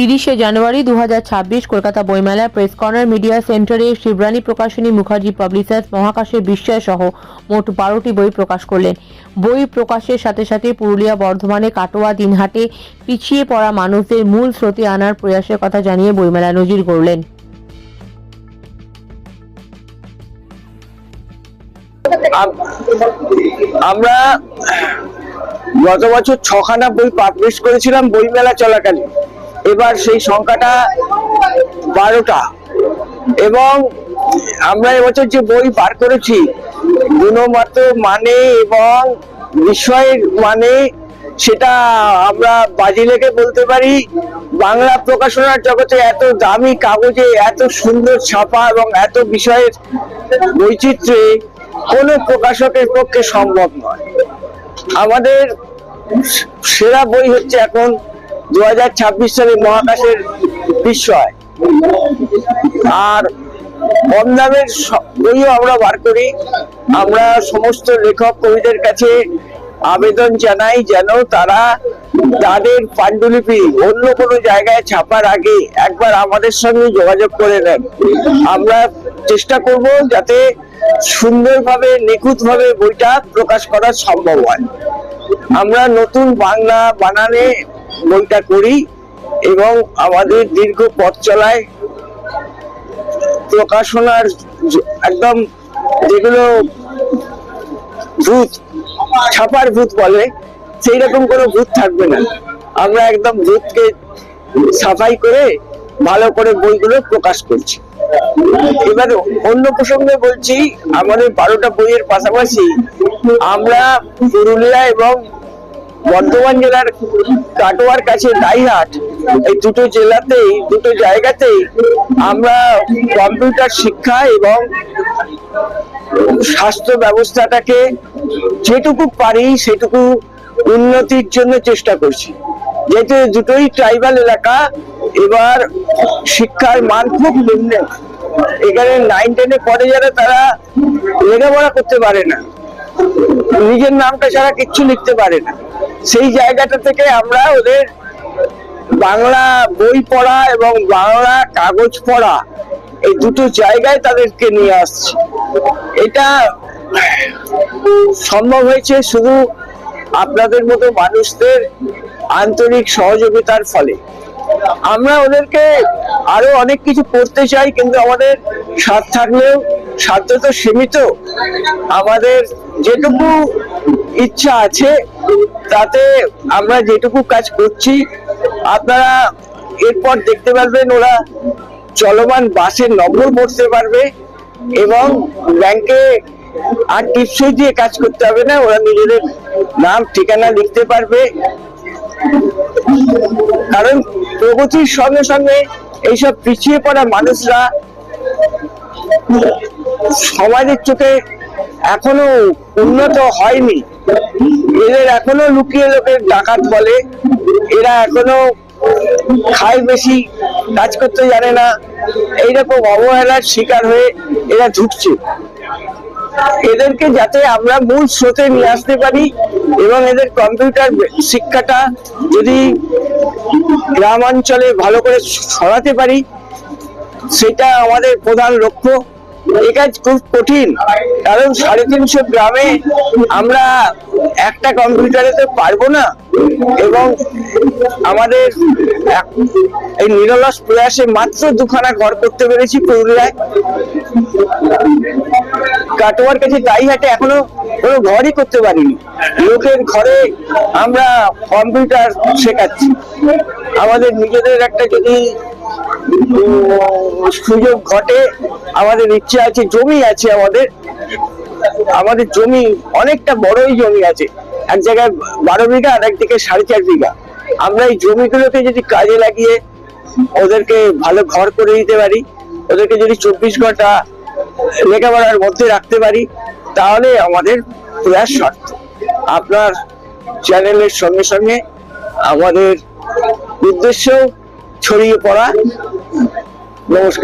তিরিশে জানুয়ারি দু হাজার ছাব্বিশ কলকাতা বইমেলা প্রেস কর্নার মিডিয়া সেন্টারে শিবরানী প্রকাশনী মুখার্জি পাবলিশার্স মহাকাশের বিস্ময় সহ মোট বারোটি বই প্রকাশ করলেন। বই প্রকাশের সাথে সাথে পুরুলিয়া বর্ধমানে কাটোয়া, দিনহাটে পিছিয়ে পড়া মানুষদের মূল স্রোতে আনার প্রয়াসের কথা জানিয়ে বইমেলা নজির গড়লেন। আমরা গত বছর ছখানা বই পাবলিশ করেছিলাম বইমেলা চলাকালীন। এবার সেই সংখ্যাটা বারোটা। এবং আমরা এবছর যে বই বার করেছি গুণগত মানে এবং বিষয়ের মানে সেটা আমরা বাজি লেগে বলতে পারি। বাংলা প্রকাশনার জগতে এত দামি কাগজে, এত সুন্দর ছাপা এবং এত বিষয়ের বৈচিত্র্যে কোনো প্রকাশকের পক্ষে সম্ভব নয়। আমাদের সেরা বই হচ্ছে এখন দু হাজার ছাব্বিশ সালে মহাকাশের বিষয় আর কম দামের বইও আমরা বার করি। আমরা সমস্ত লেখক কবিদের কাছে আবেদন জানাই যেন তারা তাদের পাণ্ডুলিপি অন্য কোনো জায়গায় ছাপার আগে একবার আমাদের সঙ্গে যোগাযোগ করে নেন। আমরা চেষ্টা করব যাতে সুন্দরভাবে, নিখুঁতভাবে বইটা প্রকাশ করা সম্ভব হয়। আমরা নতুন বাংলা বানানে বইটা করি এবং আমাদের দীর্ঘ পথ চলায় প্রকাশনার একদম যেগুলো ভূত, ছাপার ভূত বলে সেই রকম কোনো ভূত থাকবে না। আমরা একদম ভূতকে সাফাই করে ভালো করে বইগুলো প্রকাশ করছি। এবার অন্য প্রসঙ্গে বলছি, আমাদের বারোটা বইয়ের পাশাপাশি আমরা পুরুলিয়া এবং বর্ধমান জেলার কাটোয়ার কাছে দাইহাট এই দুটো জেলাতেই, দুটো জায়গাতেই আমরা কম্পিউটার শিক্ষা এবং স্বাস্থ্য ব্যবস্থাটাকে যেটুকু পারি সেটুকু উন্নতির জন্য চেষ্টা করছি। যেহেতু দুটোই ট্রাইবাল এলাকা, এবার শিক্ষার মান খুব নিম্ন। এখানে নাইন টেনে পড়ে যারা তারা লেখাপড়া করতে পারে না। নিজের নামটা ছাড়া কিচ্ছু লিখতে পারে না। সেই জায়গাটা থেকে আমরা ওদের বাংলা বই পড়া এবং বাংলা কাগজ পড়া এই দুটো জায়গায় তাদেরকে নিয়ে আসছি। এটা সম্ভব হয়েছে শুধু আপনাদের মতো মানুষদের আন্তরিক সহযোগিতার ফলে। আমরা ওদেরকে আরও অনেক কিছু করতে চাই, কিন্তু আমাদের সাথ থাকলেও সাধ্য তো সীমিত। আমাদের যেটুকু ইচ্ছা আছে তাতে আমরা যেটুকু কাজ করছি, আপনারা এরপর দেখতে পারবেন ওরা চলমান বাসের নম্বর পড়তে পারবে এবং ব্যাংকে আর টিপসই দিয়ে কাজ করতে হবে না, ওরা নিজেদের নাম, ঠিকানা লিখতে পারবে। কারণ প্রগতির সঙ্গে সঙ্গে এইসব পিছিয়ে পড়া মানুষরা সমাজের চোখে এখনও উন্নত হয়নি। এদের এখনও লুকিয়ে লোকের ডাকাত বলে। এরা এখনও খায় বেশি কাজ করতে জানে না। এইরকম অবহেলার শিকার হয়ে এরা ঢুকছে এদেরকে যাতে আমরা মূল স্রোতে নিয়ে আসতে পারি এবং এদের কম্পিউটার শিক্ষাটা যদি গ্রামাঞ্চলে ভালো করে ছড়াতে পারি, সেটা আমাদের প্রধান লক্ষ্য। এ কাজ খুব কঠিন, কারণ সাড়ে তিনশো গ্রামে আমরা একটা কম্পিউটারে তো পারব না, এবং আমাদের এই নিরলস প্রয়াসে মাত্র দুখানা ঘর করতে পেরেছি পুরুলিয়ায়। কাটোয়ার কাছে দাইহাটে এখনও কোনো ঘরই করতে পারিনি। লোকের ঘরে আমরা কম্পিউটার শেখাচ্ছি। আমাদের নিজেদের একটা যদি সুযোগ ঘটে, আমাদের ইচ্ছে আছে, জমি আছে আমাদের। আমাদের জমি অনেকটা বড়ই জমি আছে। এক জায়গায় বারো বিঘা, আর একদিকে সাড়ে চার বিঘা। আমরা এই জমিগুলোকে যদি কাজে লাগিয়ে ওদেরকে ভালো ঘর করে দিতে পারি, ওদেরকে যদি চব্বিশ ঘণ্টা লেখাপড়ার মধ্যে রাখতে পারি, তাহলে আমাদের প্রয়াস সার্থক। আপনার চ্যানেলের সঙ্গে সঙ্গে আমাদের উদ্দেশ্য ছড়িয়ে পড়া। Não, os.